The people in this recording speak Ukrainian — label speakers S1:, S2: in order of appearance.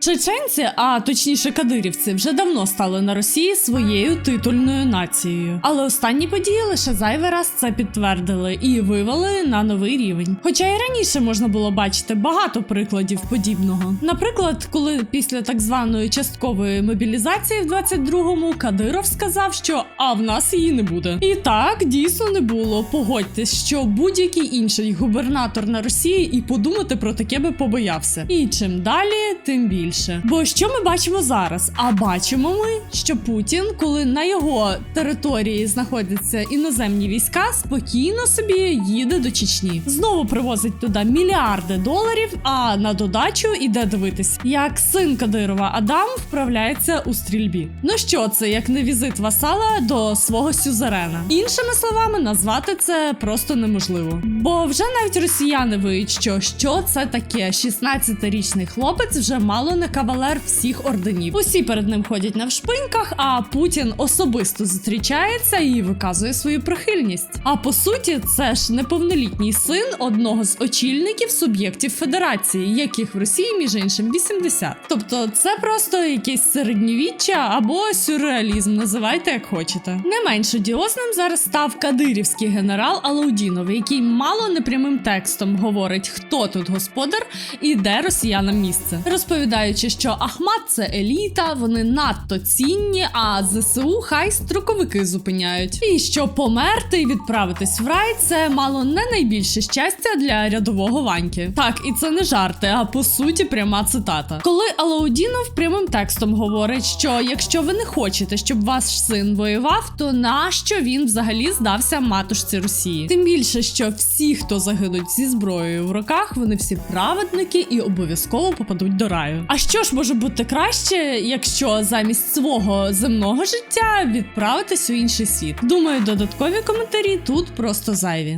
S1: Чеченці, а точніше кадирівці, вже давно стали на Росії своєю титульною нацією. Але останні події лише зайвий раз це підтвердили і вивели на новий рівень. Хоча і раніше можна було бачити багато прикладів подібного. Наприклад, коли після так званої часткової мобілізації в 22-му Кадиров сказав, що а в нас її не буде. І так дійсно не було. Погодьтесь, що будь-який інший губернатор на Росії і подумати про таке би побоявся. І чим далі, тим більше. Бо що ми бачимо зараз? А бачимо ми, що Путін, коли на його території знаходяться іноземні війська, спокійно собі їде до Чечні. Знову привозить туди мільярди доларів. А на додачу іде дивитись, як син Кадирова Адам вправляється у стрільбі. Ну що це, як не візит васала до свого сюзерена? Іншими словами, назвати це просто неможливо. Бо вже навіть росіяни виють, що що це таке? 16-річний хлопець вже мало не кавалер всіх орденів. Усі перед ним ходять на вшпиньках, а Путін особисто зустрічається і виказує свою прихильність. А по суті, це ж неповнолітній син одного з очільників суб'єктів федерації, яких в Росії між іншим 80. Тобто, це просто якесь середньовіччя або сюрреалізм, називайте як хочете. Не менш одіозним зараз став кадирівський генерал Алаудінов, який мало не прямим текстом говорить, хто тут господар і де росіянам місце, розповідаючи, що Ахмат це еліта, вони надто цінні, а ЗСУ хай строковики зупиняють. І що померти і відправитись в рай це мало не найбільше щастя для рядового ваньки. Так, і це не жарти, а по суті пряма цитата. Коли Алаудінов прямим текстом говорить, що якщо ви не хочете, щоб ваш син воював, то нащо він взагалі здався матушці Росії? Тим більше, що всі, хто загинуть зі зброєю в руках, вони всі праведники і обов'язково попадуть до раю. Що ж може бути краще, якщо замість свого земного життя відправитись у інший світ? Думаю, додаткові коментарі тут просто зайві.